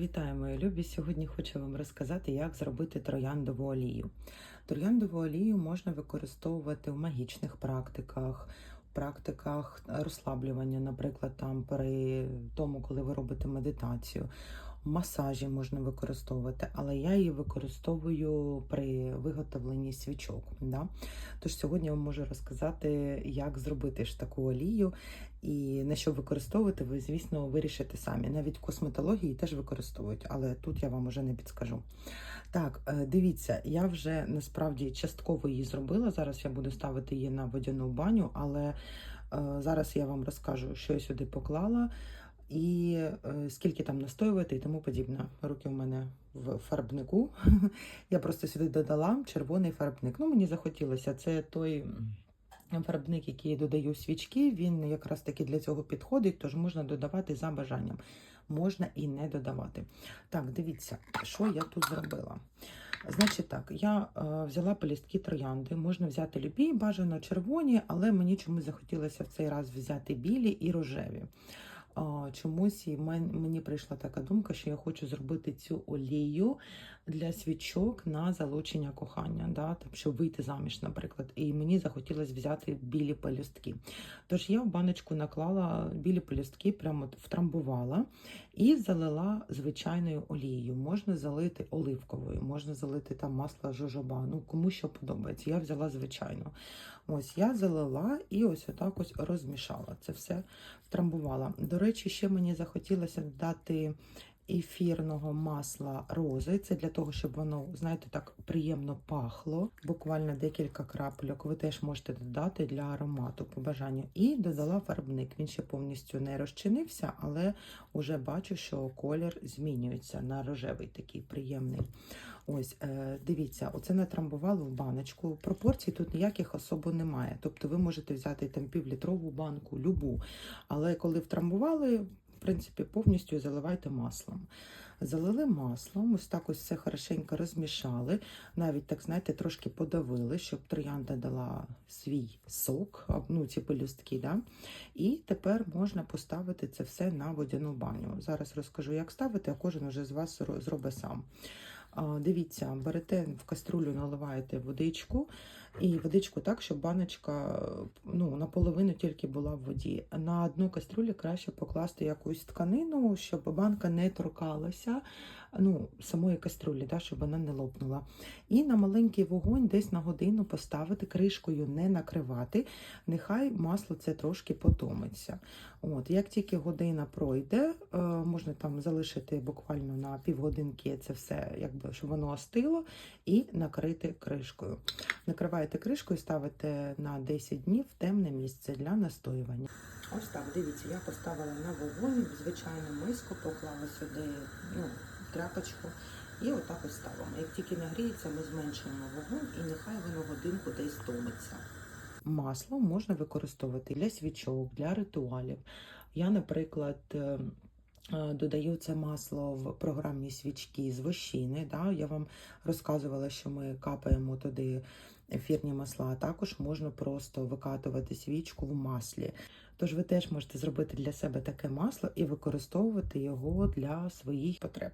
Вітаю, мої любі! Сьогодні хочу вам розказати, як зробити трояндову олію. Трояндову олію можна використовувати в магічних практиках, в практиках розслаблювання, наприклад, там при тому, коли ви робите медитацію. Масажі можна використовувати, але я її використовую при виготовленні свічок. Да? Тож сьогодні я вам можу розказати, як зробити ж таку олію і на що використовувати, ви, звісно, вирішите самі. Навіть косметології теж використовують, але тут я вам уже не підскажу. Так, е, дивіться, я вже насправді частково її зробила. Зараз я буду ставити її на водяну баню, але е, зараз я вам розкажу, що я сюди поклала. І е, скільки там настоювати і тому подібне. Руки у мене в фарбнику. Я просто сюди додала червоний фарбник. Ну, мені захотілося. Це той фарбник, який я додаю свічки, він якраз таки для цього підходить, тож можна додавати за бажанням. Можна і не додавати. Так, дивіться, що я тут зробила. Значить так, я е, взяла полістки троянди, можна взяти любі, бажано червоні, але мені чомусь захотілося в цей раз взяти білі і рожеві. Чомусь і мені прийшла така думка, що я хочу зробити цю олію для свічок на залучення кохання, да, там, щоб вийти заміж, наприклад. І мені захотілося взяти білі пелюстки. Тож я в баночку наклала білі пелюстки, прямо втрамбувала і залила звичайною олією. Можна залити оливковою, можна залити там масло жожоба. Ну кому що подобається. Я взяла звичайну. Ось я залила і ось отак ось розмішала. Це все втрамбувала. Речі, ще мені захотілося додати ефірного масла рози. Це для того, щоб воно, знаєте, так приємно пахло. Буквально декілька крапельок ви теж можете додати для аромату по бажанню. І додала фарбник. Він ще повністю не розчинився, але вже бачу, що колір змінюється на рожевий такий приємний. Ось, е, дивіться, оце натрамбували в баночку. Пропорцій тут ніяких особо немає. Тобто ви можете взяти там півлітрову банку, любу. Але коли втрамбували, принципі, повністю заливайте маслом. Залили маслом, ось так ось все хорошенько розмішали. Навіть так, знаєте, трошки подавили, щоб троянда дала свій сок, ну, ці пелюстки. Да? І тепер можна поставити це все на водяну баню. Зараз розкажу, як ставити, а кожен уже з вас зробить сам. Дивіться, берете в каструлю, наливаєте водичку, і водичку так, щоб баночка ну, наполовину тільки була в воді. На дно каструлі краще покласти якусь тканину, щоб банка не торкалася ну, самої каструлі, да, щоб вона не лопнула. І на маленький вогонь десь на годину поставити, кришкою не накривати, нехай масло це трошки потомиться. От, Як тільки година пройде, е, можна там залишити буквально на півгодинки це все, якби, щоб воно остило, і накрити кришкою. Накриваєте кришкою, ставите на 10 днів в темне місце для настоювання. Ось так, дивіться, я поставила на вогонь, в звичайну миску, поклала сюди ну, тряпочку. І отак ось ставимо. Як тільки нагріється, ми зменшуємо вогонь і нехай воно годинку десь томиться. Масло можна використовувати для свічок, для ритуалів. Я, наприклад, е, е, додаю це масло в програмі свічки з вощини. Да? Я вам розказувала, що ми капаємо туди ефірні масла, а також можна просто викатувати свічку в маслі. Тож ви теж можете зробити для себе таке масло і використовувати його для своїх потреб.